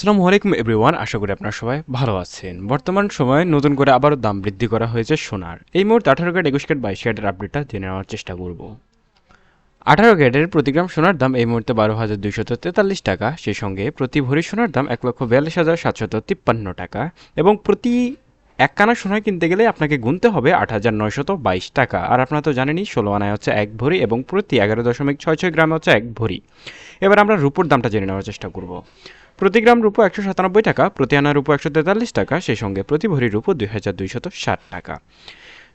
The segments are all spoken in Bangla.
আসসালামু আলাইকুম এভরিওয়ান আশা করি আপনারা সবাই ভালো আছেন। বর্তমান সময়ে নতুন করে আবারও দাম বৃদ্ধি করা হয়েছে সোনার। এই মুহূর্তে আঠারো ক্যারেট, একুশ ক্যারেট, বাইশ ক্যারেটের আপডেটটা জেনে নেওয়ার চেষ্টা করব। আঠারো ক্যারেটের প্রতি গ্রাম সোনার দাম এই মুহূর্তে বারো হাজার দুইশত তেতাল্লিশ টাকা। সেই সঙ্গে প্রতি ভরি সোনার দাম এক লক্ষ বিয়াল্লিশ হাজার সাতশত তিপ্পান্ন টাকা। এবং প্রতি এক কানা সোনা কিনতে গেলে আপনাকে গুনতে হবে আট হাজার নয়শত বাইশ টাকা। আর আপনারা তো জানেনই, ষোলো আনায় হচ্ছে এক ভরি এবং প্রতি এগারো দশমিক ছয় ছয় গ্রামে হচ্ছে এক ভরি। এবার আমরা রুপোর দামটা জেনে নেওয়ার চেষ্টা করব। প্রতি গ্রাম রূপো একশো সাতানব্বই টাকা, প্রতি আনা রূপো একশো তেতাল্লিশ টাকা, সেই সঙ্গে প্রতি ভরি রূপো দুই হাজার দুইশত ষাট টাকা।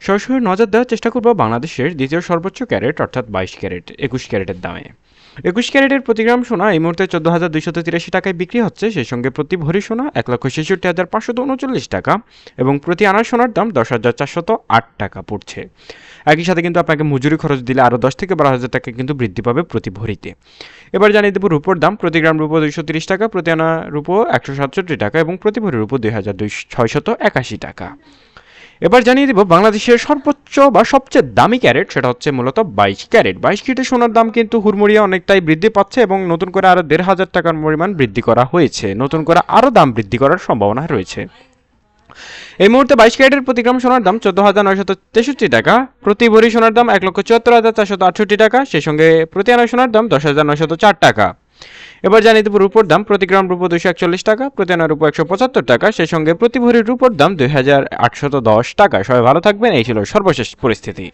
সরাসরি নজর দেওয়ার চেষ্টা করব বাংলাদেশের দ্বিতীয় সর্বোচ্চ ক্যারেট, অর্থাৎ বাইশ ক্যারেট, একুশ ক্যারেটের দামে। একুশ ক্যারেটের প্রতি গ্রাম সোনা এই মুহূর্তে চোদ্দ হাজার দুইশত তিরাশি টাকায় বিক্রি হচ্ছে। সেই সঙ্গে প্রতি ভরি সোনা এক লক্ষ ছেষট্টি হাজার পাঁচশত উনচল্লিশ টাকা এবং প্রতি আনা সোনার দাম দশ হাজার চারশত আট টাকা পড়ছে। একই সাথে কিন্তু আপনাকে মজুরি খরচ দিলে আরও দশ থেকে বারো হাজার টাকা কিন্তু বৃদ্ধি পাবে প্রতি ভরিতে। এবার জানিয়ে দেবো রুপোর দাম। প্রতি গ্রাম রুপো দুইশো তিরিশ টাকা, প্রতি আনা রুপো একশো সাতষট্টি টাকা এবং প্রতি ভরি রুপো দুই হাজার দুই ছয়শত একাশি টাকা। এবার জানিয়ে দেবো, বাংলাদেশের সর্বোচ্চ বা সবচেয়ে দামি ক্যারেট, সেটা হচ্ছে মূলত বাইশ ক্যারেট। বাইশ ক্যারেটের সোনার দাম কিন্তু হুড়মুড়িয়ে অনেকটাই বৃদ্ধি পাচ্ছে এবং নতুন করে আরও দেড় হাজার টাকার পরিমাণ বৃদ্ধি করা হয়েছে। নতুন করে আরও দাম বৃদ্ধি করার সম্ভাবনা রয়েছে। এই মুহূর্তে বাইশ ক্যারেটের প্রতি গ্রাম সোনার দাম চোদ্দ হাজার নয়শত তেষট্টি টাকা, প্রতি ভরি সোনার দাম এক লক্ষ চুয়াত্তর হাজার চারশত আটষট্টি টাকা, সেই সঙ্গে প্রতি আনা সোনার দাম দশ হাজার নয়শত চার টাকা। এবার জানি দেবো রুপোর দাম। প্রতি গ্রাম রুপো দুশো একচল্লিশ টাকা, প্রতি আনা রুপো একশো পঁচাত্তর টাকা। সেই সঙ্গে প্রতি ভরি রুপোর দাম দুই হাজার আটশত দশ টাকা। সবাই ভালো থাকবেন। এই ছিল সর্বশেষ পরিস্থিতি।